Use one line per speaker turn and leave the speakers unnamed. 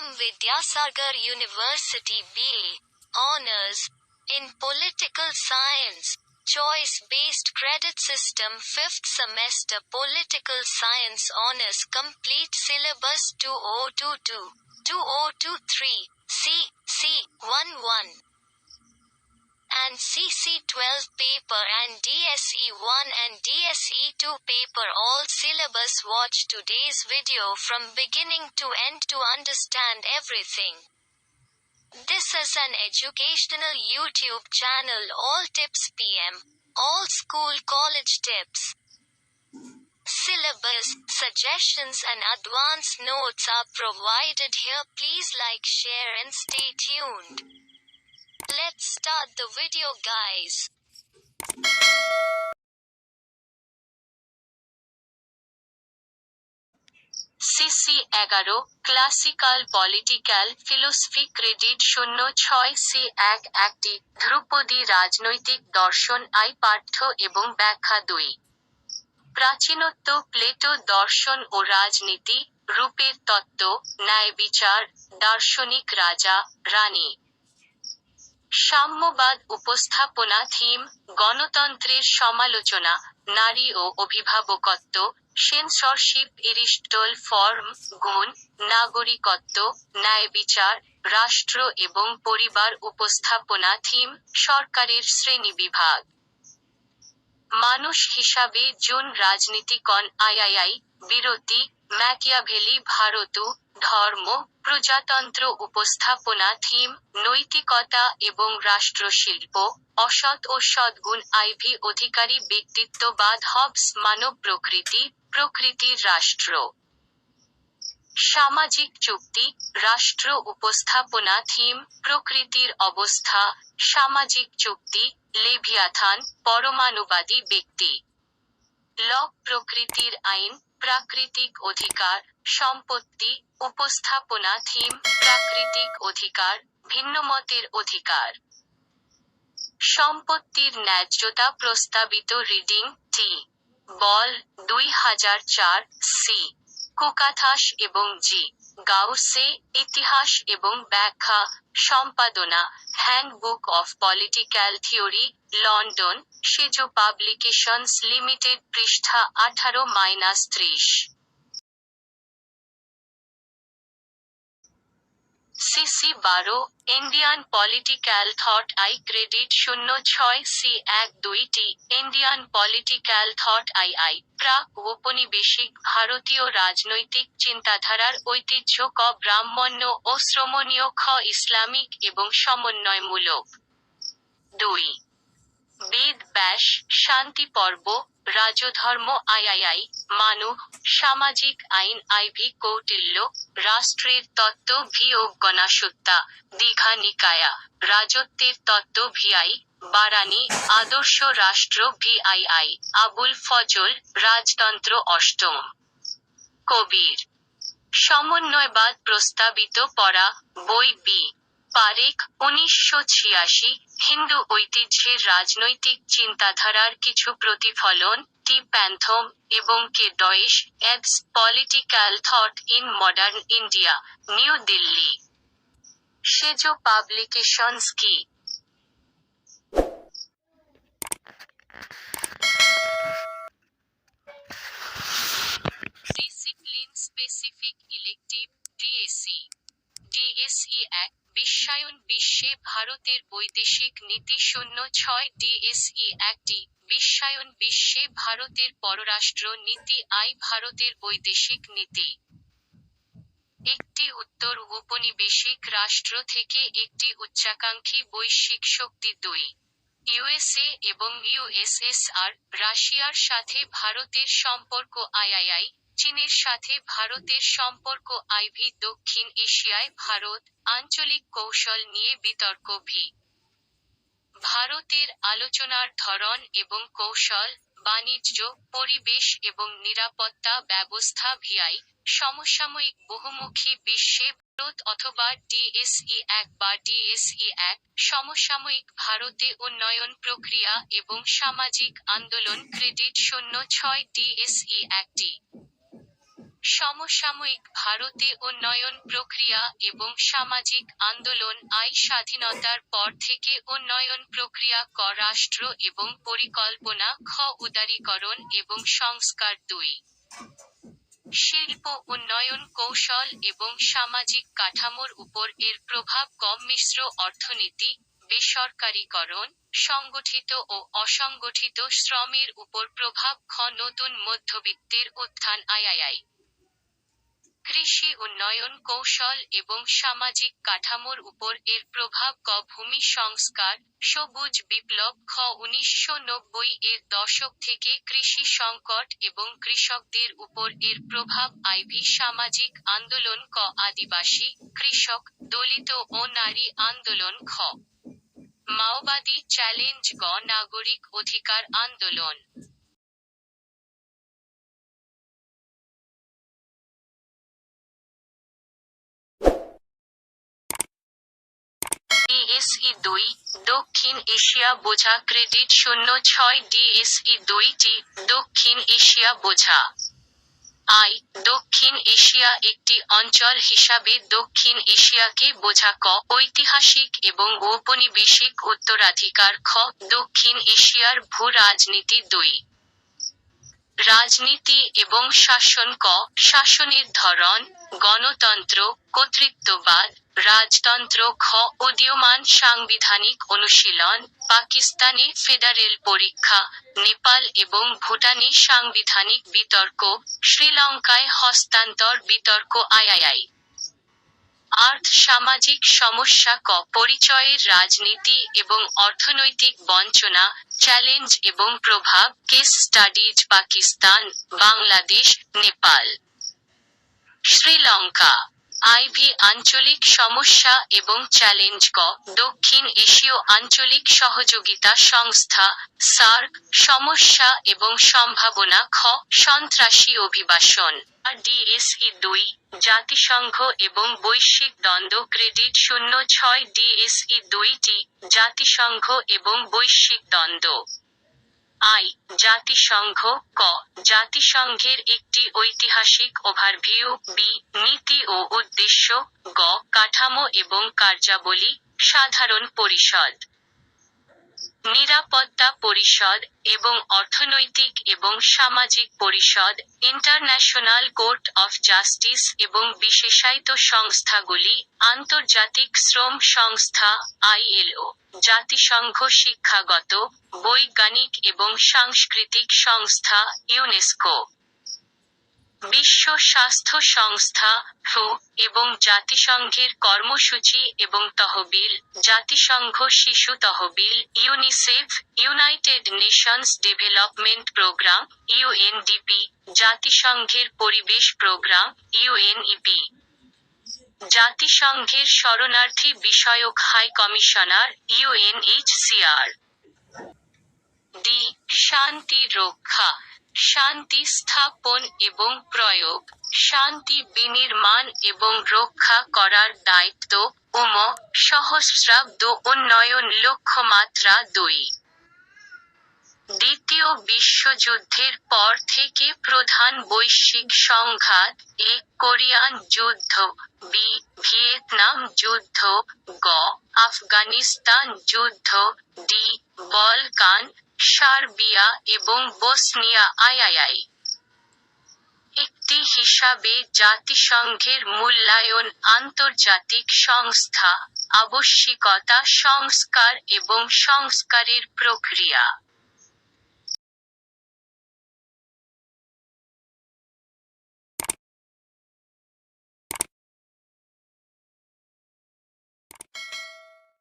from Vidyasagar University BA. Honors in Political Science. Choice based credit system 5th semester Political Science Honors Complete Syllabus 2022 2023 C C 11 and CC12 paper and DSE1 and DSE2 paper all syllabus watch today's video from beginning to end to understand everything. This is an educational YouTube channel All Tips PM. All school college tips. Syllabus, suggestions and advance notes are provided here. Please like, share and stay tuned. Let's start the video, guys.
CC এগারো classical political philosophy credit শূন্য ছয় C এক একটি ধ্রুপদী রাজনৈতিক দর্শন I পাঠ্য এবং ব্যাখ্যা দুই প্রাচীনত্ব প্লেটো দর্শন ও রাজনীতি রূপের তত্ত্ব ন্যায় বিচার দার্শনিক রাজা রানী সাম্যবাদ উপস্থাপনা থিম গণতন্ত্রের সমালোচনা, নারী ও অভিভাবকত্ব সেন্সরশিপ এরিস্টল ফর্ম গুণ, নাগরিকত্ব, ন্যায় বিচার, রাষ্ট্র এবং পরিবার উপস্থাপনা থিম সরকারের শ্রেণি বিভাগ। মানুষ হিসাবে জুন রাজনীতিকন আইআইআই বিরতি, ম্যাকিয়াভেলি ভারতু ধর্ম, প্রজাতন্ত্র উপস্থাপনা, থিম, নৈতিকতা এবং রাষ্ট্রশিল্প, অসৎ ও সদ্গুণ আইভি অধিকারী ব্যক্তিত্ববাদ হবস মানব প্রকৃতি, প্রকৃতির রাষ্ট্র। সামাজিক চুক্তি, রাষ্ট্র উপস্থাপনা, থিম, প্রকৃতির অবস্থা, সামাজিক চুক্তি, লেভিয়াথান, পরমাণুবাদী ব্যক্তি। লক প্রকৃতির আইন প্রাকৃতিক অধিকার, সম্পত্তি, উপস্থাপনা, থিম, প্রাকৃতিক অধিকার, ভিন্নমতের অধিকার। সম্পত্তির ন্যায্যতা প্রস্তাবিত রিডিং টি বল দুই হাজার চার সি কুকাথাস এবং জি। গাউসে ইতিহাস এবং ব্যাখ্যা, সম্পাদনা, handbook of political theory, London, Sage publications limited পৃষ্ঠা আঠারো মাইনাস ত্রিশ। সিসি বারো Indian political thought I credit শূন্য ছয় সি এক দুইটি Indian political thought I I প্রাক ঔপনিবেশিক ভারতীয় রাজনৈতিক চিন্তাধারার ঐতিহ্য ক ব্রাহ্মণ্য ও শ্রমণীয় খ ইসলামিক এবং সমন্বয়মূলক দুই বেদ ব্যাস শান্তি পর্ব রাজধর্ম আইআইআই মানু, সামাজিক আইন, আইভি, কৌটিল্য, রাষ্ট্রের তত্ত্ব ভি গণাসত্তা, দীঘা, নিকায়া, রাজত্বের তত্ত্ব, ভিআই, বারানি, আদর্শ রাষ্ট্র ভিআইআই আবুল ফজল, রাজতন্ত্র, অষ্টম। কবির। সমন্বয়বাদ প্রস্তাবিত পড়া, বই বি। পারেখ উনিশশো ছিয়াশি, হিন্দু ঐতিহ্যের রাজনৈতিক চিন্তাধারার কিছু প্রতিফলন, টি প্যান্থম এবং K Deutsch eds political thought in modern India, New Delhi. Sage publications কি? Discipline specific elective DAC DSE এক বিশ্বায়ন বিশ্বে ভারতের বৈদেশিক নীতি শূন্য ছয় ডিএসই একটি বিশ্বায়ন বিশ্বে ভারতের পররাষ্ট্র নীতি আই ভারতের বৈদেশিক নীতি। একটি উত্তর ঔপনিবেশিক রাষ্ট্র থেকে একটি উচ্চাকাঙ্ক্ষী বৈশ্বিক শক্তি দুই। ইউএসএ এবং ইউএসএসআর রাশিয়ার সাথে ভারতের সম্পর্ক আইআইআই চীনের সাথে ভারতের সম্পর্ক আইভি দক্ষিণ এশিয়ায় ভারত আঞ্চলিক কৌশল নিয়ে বিতর্ক ভি। ভারতের আলোচনার ধরন এবং কৌশল, বাণিজ্য, পরিবেশ এবং নিরাপত্তা ব্যবস্থা ভিআই, সমসাময়িক বহুমুখী বিশ্বে ভারত অথবা ডিএসই এক বা ডিএসই এক সমসাময়িক ভারতে উন্নয়ন প্রক্রিয়া এবং সামাজিক আন্দোলন ক্রেডিট শূন্য ছয় ডিএসই একটি সমসাময়িক ভারতে উন্নয়ন প্রক্রিয়া এবং সামাজিক আন্দোলন আই স্বাধীনতার পর থেকে উন্নয়ন প্রক্রিয়া, ক রাষ্ট্র এবং পরিকল্পনা, খ উদারীকরণ এবং সংস্কার দুই। শিল্প উন্নয়ন কৌশল এবং সামাজিক কাঠামোর উপর এর প্রভাব কম মিশ্র অর্থনীতি, বেসরকারীকরণ, সংগঠিত ও অসংগঠিত শ্রমের উপর প্রভাব, খ নতুন মধ্যবিত্তের উত্থান আইআইআই কৃষি উন্নয়ন কৌশল এবং সামাজিক কাঠামোর উপর এর প্রভাব ক ভূমি সংস্কার, সবুজ বিপ্লব খ উনিশশো নব্বই এর দশক থেকে কৃষি সংকট এবং কৃষকদের উপর এর প্রভাব আইভি সামাজিক আন্দোলন ক আদিবাসী, কৃষক, দলিত ও নারী আন্দোলন খ। মাওবাদী চ্যালেঞ্জ গ নাগরিক অধিকার আন্দোলন। ডিএসই দুই দক্ষিণ এশিয়া বোঝা ক্রেডিট শূন্য ছয় ডিএসই দুইটি দক্ষিণ এশিয়া বোঝা আই দক্ষিণ এশিয়া একটি অঞ্চল হিসাবে দক্ষিণ এশিয়াকে বোঝা ক, ঐতিহাসিক এবং ঔপনিবেশিক উত্তরাধিকার খ, দক্ষিণ এশিয়ার ভূ রাজনীতি দুই। রাজনীতি এবং শাসন ক, শাসনের ধরন, গণতন্ত্র, কর্তৃত্ববাদ রাজতন্ত্র খ উদীয়মান সাংবিধানিক অনুশীলন, পাকিস্তানে ফেডারেল পরীক্ষা, নেপাল এবং ভুটানে সাংবিধানিক বিতর্ক, শ্রীলঙ্কায় হস্তান্তর বিতর্ক আইআইআই। আর্থ সামাজিক সমস্যা ক পরিচয়ের রাজনীতি এবং অর্থনৈতিক বঞ্চনা, চ্যালেঞ্জ এবং প্রভাব, case studies Pakistan, Bangladesh, Nepal. Sri Lanka IV আঞ্চলিক সমস্যা এবং চ্যালেঞ্জ ক, দক্ষিণ এশীয় আঞ্চলিক সহযোগিতা সংস্থা, সার্ক, সমস্যা এবং সম্ভাবনা খ, সন্ত্রাসী অভিবাসন। ডিএসই দুই, জাতিসংঘ এবং বৈশ্বিক দ্বন্দ্ব ক্রেডিট শূন্য ছয় ডিএসই দুইটি, জাতিসংঘ এবং বৈশ্বিক দ্বন্দ্ব। আই, জাতিসংঘ, ক, জাতিসংঘের একটি ঐতিহাসিক ওভারভিউ বি, নীতি ও উদ্দেশ্য, গ, কাঠামো এবং কার্যাবলী, সাধারণ পরিষদ। নিরাপত্তা পরিষদ এবং অর্থনৈতিক এবং সামাজিক পরিষদ ইন্টারন্যাশনাল কোর্ট অফ জাস্টিস এবং বিশেষায়িত সংস্থাগুলি, আন্তর্জাতিক শ্রম সংস্থা, আইএলও, জাতিসংঘ শিক্ষাগত, বৈজ্ঞানিক এবং সাংস্কৃতিক সংস্থা, ইউনেস্কো। বিশ্ব স্বাস্থ্য সংস্থা হু এবং জাতিসংঘের কর্মসূচি এবং তহবিল, জাতিসংঘ শিশু তহবিল UNICEF United Nations Development Programme UNDP জাতিসংঘের পরিবেশ প্রোগ্রাম ইউএনইপি জাতিসংঘের শরণার্থী বিষয়ক হাই কমিশনার ইউএনএইচসিআর ডি শান্তি রক্ষা। শান্তি স্থাপন এবং প্রয়োগ, শান্তি বিনির্মাণ এবং রক্ষা করার দায়িত্ব, উম, সহস্রাব্দ উন্নয়ন লক্ষ্যমাত্রা দুই। দ্বিতীয় বিশ্বযুদ্ধের পর থেকে প্রধান বৈশ্বিক সংঘাত, এ কোরিয়ান যুদ্ধ বি ভিয়েতনাম যুদ্ধ, গ, আফগানিস্তান যুদ্ধ, ডি, বলকান সার্বিয়া এবং বসনিয়া আইআইআই। একটি হিসাবে জাতিসংঘের মূল্যায়ন আন্তর্জাতিক সংস্থা, আবশ্যিকতা, সংস্কার এবং সংস্কারের প্রক্রিয়া।